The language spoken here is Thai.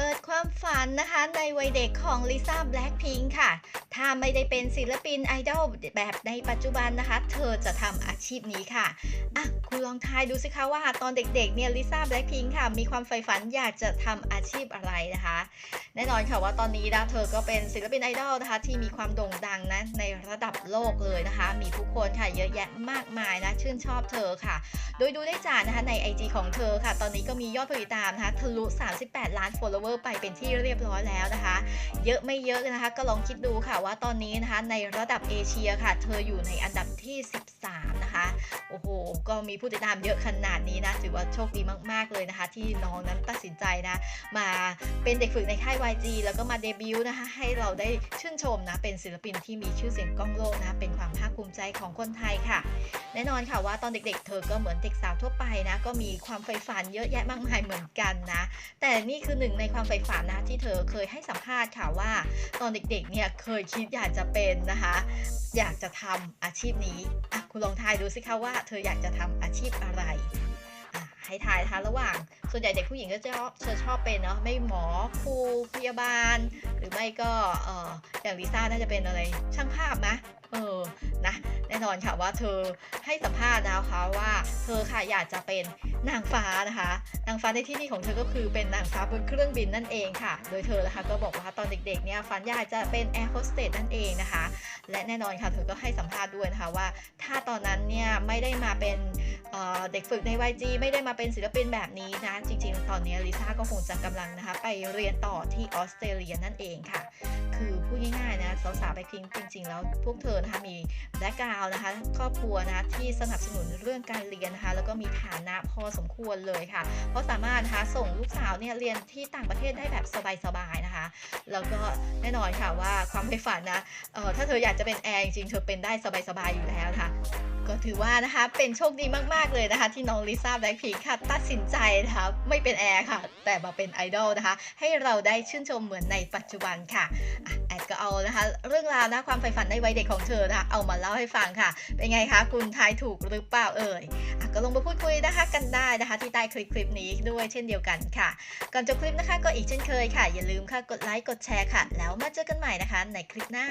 ปิดความฝันนะคะในวัยเด็กของลิซ่าแบล็กพิงค่ะ ถ้าไม่ได้เป็นศิลปินไอดอลแบบในปัจจุบันนะคะ เธอจะทำอาชีพนี้ค่ะอะ องทายดูสิคะว่าตอนเด็กๆเนี่ยลิซ่าแบล็ k พิงค่ะ มีความใฝ่ฝันอยากจะทำอาชีพอะไรนะคะ แน่นอนค่ะว่าตอนนี้นะเธอก็เป็นศิลปินไอดอลนะคะ ที่มีความโด่งดังนะในระดับโลกเลยนะคะ มีผู้คนค่ะเยอะแยะมากมายนะ ชื่นชอบเธอค่ะ โดยดูได้จากนะคะใน IG ของเธอค่ะ ตอนนี้ก็มียอดผู้ติดตามนะคะทะลุ 38 ล้าน follower ไปเป็นที่เรียบร้อยแล้วนะคะ เยอะไม่เยอะนะคะ ก็ลองคิดดูค่ะว่าตอนนี้นะคะในระดับเอเชียค่ะ เธออยู่ในอันดับที่ 13 นะคะโอ้โหก็มีผู้ติดตามเยอะขนาดนี้นะถือว่าโชคดีมาก ๆ เลยนะคะ ที่น้องนั้นตัดสินใจนะ มาเป็นเด็กฝึกในค่าย YG แล้วก็มาเดบิวต์นะคะ ให้เราได้ชื่นชมนะ เป็นศิลปินที่มีชื่อเสียงก้องโลกนะ เป็นความภาคภูมิใจของคนไทยค่ะ แน่นอนค่ะว่าตอนเด็กๆ เธอก็เหมือนเด็กสาวทั่วไปนะ ก็มีความใฝ่ฝันเยอะแยะมากมายเหมือนกันนะ แต่นี่คือหนึ่งในความใฝ่ฝันนะที่เธอเคยให้สัมภาษณ์ค่ะว่า ตอนเด็กๆ เนี่ยเคยคิดอยากจะเป็นนะคะ อยากจะทำอาชีพนี้อะ คุณลองทายดูสิคะว่าเธออยากจะทำอาชีพอะไร ให้ทายนะคะระหว่าง ส่วนใหญ่เด็กผู้หญิงก็จะชอบเธอชอบเป็นเนาะไม่หมอครูพยาบาล หรือไม่ก็เอออย่างลิซ่าน่าจะเป็นอะไรช่างภาพนะเออนะแน่นอนค่ะว่าเธอให้สัมภาษณ์นะคะว่า เธอค่ะอยากจะเป็น นางฟ้านะคะ นางฟ้าในที่นี้ของเธอก็คือเป็นนางฟ้าบนเครื่องบินนั่นเองค่ะ โดยเธอนะคะก็บอกว่าตอนเด็กๆเนี่ยฝันอยากจะเป็นแอร์โฮสเตสนั่นเองนะคะ และแน่นอนค่ะเธอก็ให้สัมภาษณ์ด้วยนะคะว่า ถ้าตอนนั้นเนี่ยไม่ได้มาเป็นเเด็กฝึกใน YG ไม่ได้มาเป็นศิลปินแบบนี้นะ จริงๆ ตอนนี้ลิซ่าก็คงจะกำลังนะคะไปเรียนต่อที่ออสเตรเลียนั่นเองค่ะ ง่ายๆนะสาวๆไปพิงจริง ๆ แล้วพวกเธอนะคะมีแบ็กกราวนะคะ ครอบครัวนะคะที่สนับสนุนเรื่องการเรียนนะคะแล้วก็มีฐานะพอสมควรเลยค่ะ เพราะสามารถนะคะส่งลูกสาวเนี่ยเรียนที่ต่างประเทศได้แบบสบายๆนะคะ แล้วก็แน่นอนค่ะว่าความใฝ่ฝันนะเอ่อถ้าเธออยากจะเป็นแอร์จริงๆเธอเป็นได้สบายๆอยู่แล้วค่ะ ก็ถือว่านะคะเป็นโชคดีมากๆเลยนะคะ ที่น้องลิซ่าแบล็คพิงค่ะตัดสินใจนะคะไม่เป็นแอร์ค่ะ แต่มาเป็นไอดอลนะคะ ให้เราได้ชื่นชมเหมือนในปัจจุบันค่ะแอดก็เอานะคะ เรื่องราวนะความใฝ่ฝันในวัยเด็กของเธอนะคะเอามาเล่าให้ฟังค่ะ เป็นไงคะ คุณทายถูกหรือเปล่าเอ่ยก็ลงมาพูดคุยนะคะกันได้นะคะ ที่ใต้คลิปคลิปนี้ด้วยเช่นเดียวกันค่ะ ก่อนจบคลิปนะคะก็อีกเช่นเคยค่ะ อย่าลืมค่ะกดไลค์กดแชร์ค่ะ แล้วมาเจอกันใหม่นะคะในคลิปหน้า